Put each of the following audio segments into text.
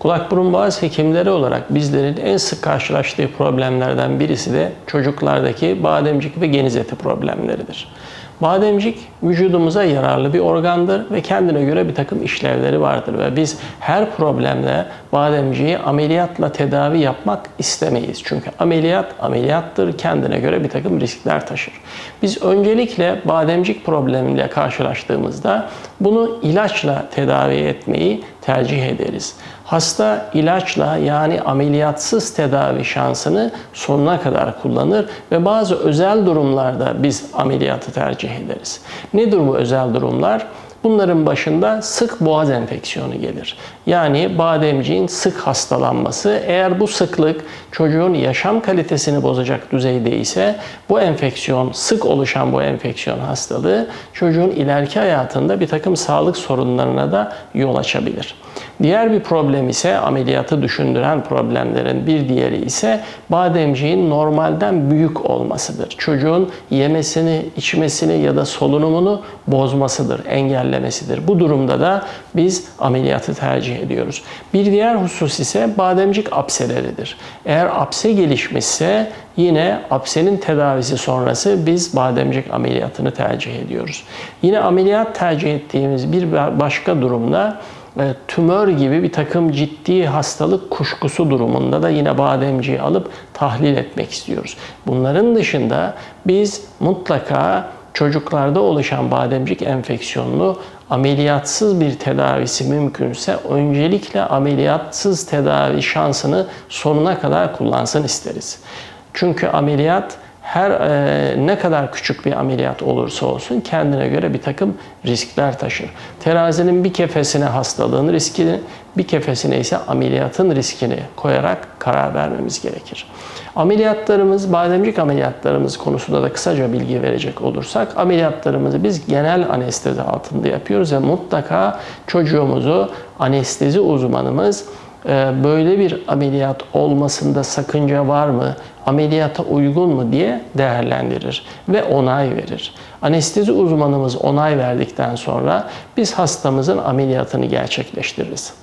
Kulak burun boğaz hekimleri olarak bizlerin en sık karşılaştığı problemlerden birisi de çocuklardaki bademcik ve geniz eti problemleridir. Bademcik vücudumuza yararlı bir organdır ve kendine göre bir takım işlevleri vardır ve biz her problemde bademciği ameliyatla tedavi yapmak istemeyiz. Çünkü ameliyat ameliyattır, kendine göre bir takım riskler taşır. Biz öncelikle bademcik problemiyle karşılaştığımızda bunu ilaçla tedavi etmeyi tercih ederiz. Hasta ilaçla yani ameliyatsız tedavi şansını sonuna kadar kullanır ve bazı özel durumlarda biz ameliyatı tercih ederiz. Nedir bu özel durumlar? Bunların başında sık boğaz enfeksiyonu gelir. Yani bademciğin sık hastalanması. Eğer bu sıklık çocuğun yaşam kalitesini bozacak düzeyde ise bu enfeksiyon, sık oluşan bu enfeksiyon hastalığı çocuğun ileriki hayatında bir takım sağlık sorunlarına da yol açabilir. Diğer bir problem ise ameliyatı düşündüren problemlerin bir diğeri ise bademciğin normalden büyük olmasıdır. Çocuğun yemesini, içmesini ya da solunumunu bozmasıdır, engellemesidir. Bu durumda da biz ameliyatı tercih ediyoruz. Bir diğer husus ise bademcik apseleridir. Eğer apse gelişmişse yine apsenin tedavisi sonrası biz bademcik ameliyatını tercih ediyoruz. Yine ameliyat tercih ettiğimiz bir başka durumda e, tümör gibi bir takım ciddi hastalık kuşkusu durumunda da yine bademciği alıp tahlil etmek istiyoruz. Bunların dışında biz mutlaka çocuklarda oluşan bademcik enfeksiyonunu ameliyatsız bir tedavisi mümkünse öncelikle ameliyatsız tedavi şansını sonuna kadar kullansın isteriz. Çünkü ameliyat her e, ne kadar küçük bir ameliyat olursa olsun kendine göre bir takım riskler taşır. Terazinin bir kefesine hastalığın riskini, bir kefesine ise ameliyatın riskini koyarak karar vermemiz gerekir. Ameliyatlarımız, bademcik ameliyatlarımız konusunda da kısaca bilgi verecek olursak, ameliyatlarımızı biz genel anestezi altında yapıyoruz ve mutlaka çocuğumuzu anestezi uzmanımız böyle bir ameliyat olmasında sakınca var mı, ameliyata uygun mu diye değerlendirir ve onay verir. Anestezi uzmanımız onay verdikten sonra biz hastamızın ameliyatını gerçekleştiririz.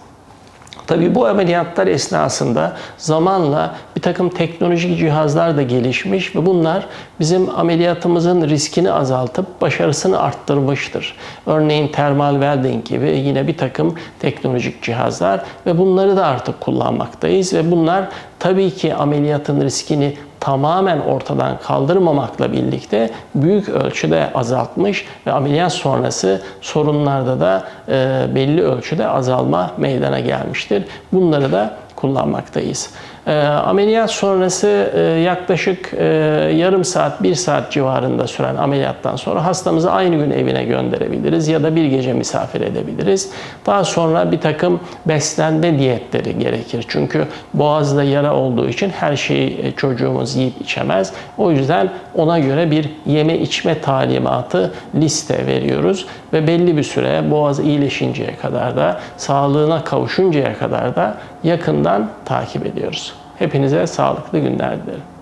Tabii bu ameliyatlar esnasında zamanla bir takım teknolojik cihazlar da gelişmiş ve bunlar bizim ameliyatımızın riskini azaltıp başarısını arttırmıştır. Örneğin termal welding gibi yine bir takım teknolojik cihazlar ve bunları da artık kullanmaktayız ve bunlar tabii ki ameliyatın riskini tamamen ortadan kaldırmamakla birlikte büyük ölçüde azaltmış ve ameliyat sonrası sorunlarda da e, belli ölçüde azalma meydana gelmiştir. Bunları da kullanmaktayız. E, ameliyat sonrası e, yaklaşık e, yarım saat, bir saat civarında süren ameliyattan sonra hastamızı aynı gün evine gönderebiliriz ya da bir gece misafir edebiliriz. Daha sonra bir takım beslenme diyetleri gerekir. Çünkü boğazda yara olduğu için her şeyi e, çocuğumuz yiyip içemez. O yüzden ona göre bir yeme içme talimatı liste veriyoruz ve belli bir süre boğaz iyileşinceye kadar da sağlığına kavuşuncaya kadar da yakından takip ediyoruz. Hepinize sağlıklı günler dilerim.